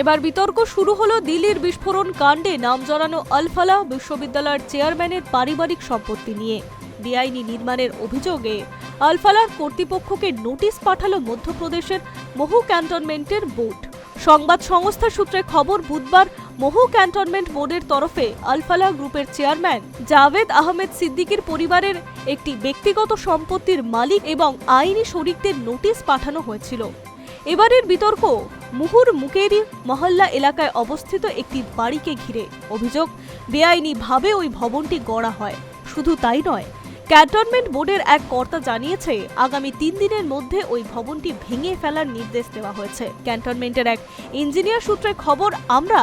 এবার বিতর্ক শুরু হলো দিল্লির বিস্ফোরণ কাণ্ডে নাম জড়ানো আলফালা বিশ্ববিদ্যালয়ের চেয়ারম্যানের পারিবারিক সম্পত্তি নিয়ে। বেআইনি নির্মাণের অভিযোগে আলফালার কর্তৃপক্ষকে নোটিশ পাঠালো মধ্যপ্রদেশের মহু ক্যান্টনমেন্টের বোর্ড। সংবাদ সংস্থা সূত্রে খবর, বুধবার মহু ক্যান্টনমেন্ট বোর্ডের তরফে আলফালা গ্রুপের চেয়ারম্যান জাভেদ আহমেদ সিদ্দিকীর পরিবারের একটি ব্যক্তিগত সম্পত্তির মালিক এবং আইনি শরিকদের নোটিশ পাঠানো হয়েছিল। এবারের বিতর্ক মুহুর মুকেরি মহল্লা এলাকায় অবস্থিত একটি বাড়িকে ঘিরে অভিযোগ বেআইনিভাবে ওই ভবনটি গড়া হয়। শুধু তাই নয়, ক্যান্টনমেন্ট বোর্ডের এক কর্তা জানিয়েছে, আগামী তিন দিনের মধ্যে ওই ভবনটি ভেঙে ফেলার নির্দেশ দেওয়া হয়েছে। ক্যান্টনমেন্টের এক ইঞ্জিনিয়ার সূত্রে খবর, আমরা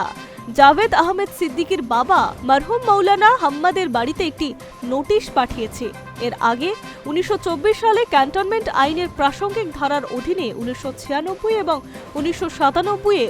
জাভেদ আহমেদ সিদ্দিকীর বাবা মারহুম মৌলানা হাম্মাদের বাড়িতে একটি নোটিশ পাঠিয়েছে। এর আগে উনিশশো চব্বিশ সালে ক্যান্টনমেন্ট আইনের প্রাসঙ্গিক ধারার অধীনে উনিশশো ছিয়ানব্বই এবং উনিশশো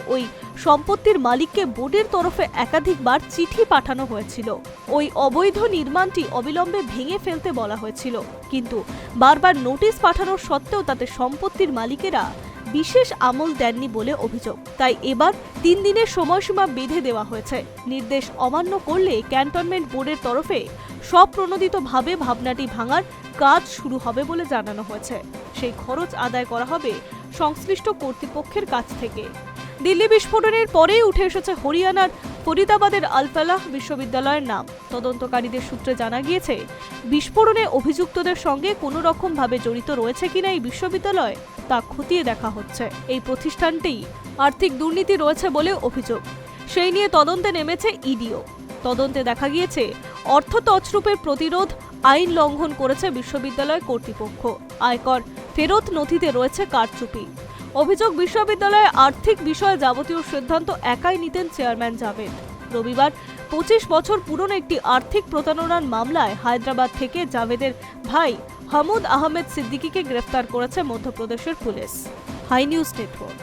ওই সম্পত্তির মালিককে বোর্ডের তরফে একাধিকবার চিঠি পাঠানো হয়েছিল। ওই অবৈধ নির্মাণটি অবিলম্বে ভেঙে ফেলতে বলা হয়েছিল। কিন্তু বারবার নোটিশ পাঠানোর সত্ত্বেও তাতে সম্পত্তির মালিকেরা বিশেষ আমল দেননি বলে অভিযোগ। তাই এবার তিন দিনের সময়সীমা বেঁধে দেওয়া হয়েছে। নির্দেশ অমান্য করলে ক্যান্টনমেন্ট বোর্ডের তরফে স্বপ্রণোদিতভাবে ভাবনাটি ভাঙার কাজ শুরু হবে বলে জানানো হয়েছে। সেই খরচ আদায় করা হবে সংশ্লিষ্ট কর্তৃপক্ষের কাছ থেকে। দিল্লি বিস্ফোরণের পরেই উঠে এসেছে হরিয়ানার ফরিদাবাদের আলফালাহ বিশ্ববিদ্যালয়ের নাম। তদন্তকারীদের সূত্রে জানা গিয়েছে, বিস্ফোরণে অভিযুক্তদের সঙ্গে কোনো রকম ভাবে জড়িত রয়েছে কিনা এই বিশ্ববিদ্যালয় তা খতিয়ে দেখা হচ্ছে। এই প্রতিষ্ঠানটি আর্থিক দুর্নীতি রয়েছে বলে অভিযোগ। সেই নিয়ে তদন্তে নেমেছে ইডিও। তদন্তে দেখা গিয়েছে, অর্থ তছরূপের প্রতিরোধ আইন লঙ্ঘন করেছে বিশ্ববিদ্যালয় কর্তৃপক্ষ। আয়কর ফেরত নথিতে রয়েছে কারচুপি। অভিযোগ বিশ্ববিদ্যালয়ে আর্থিক বিষয়ে যাবতীয় সিদ্ধান্ত একাই নিতেন চেয়ারম্যান জাভেদ। রবিবার পঁচিশ বছর পুরনো একটি আর্থিক প্রতারণার মামলায় হায়দ্রাবাদ থেকে জাভেদের ভাই হামুদ আহমেদ সিদ্দিকিকে গ্রেফতার করেছে মধ্যপ্রদেশের পুলিশ। High news network.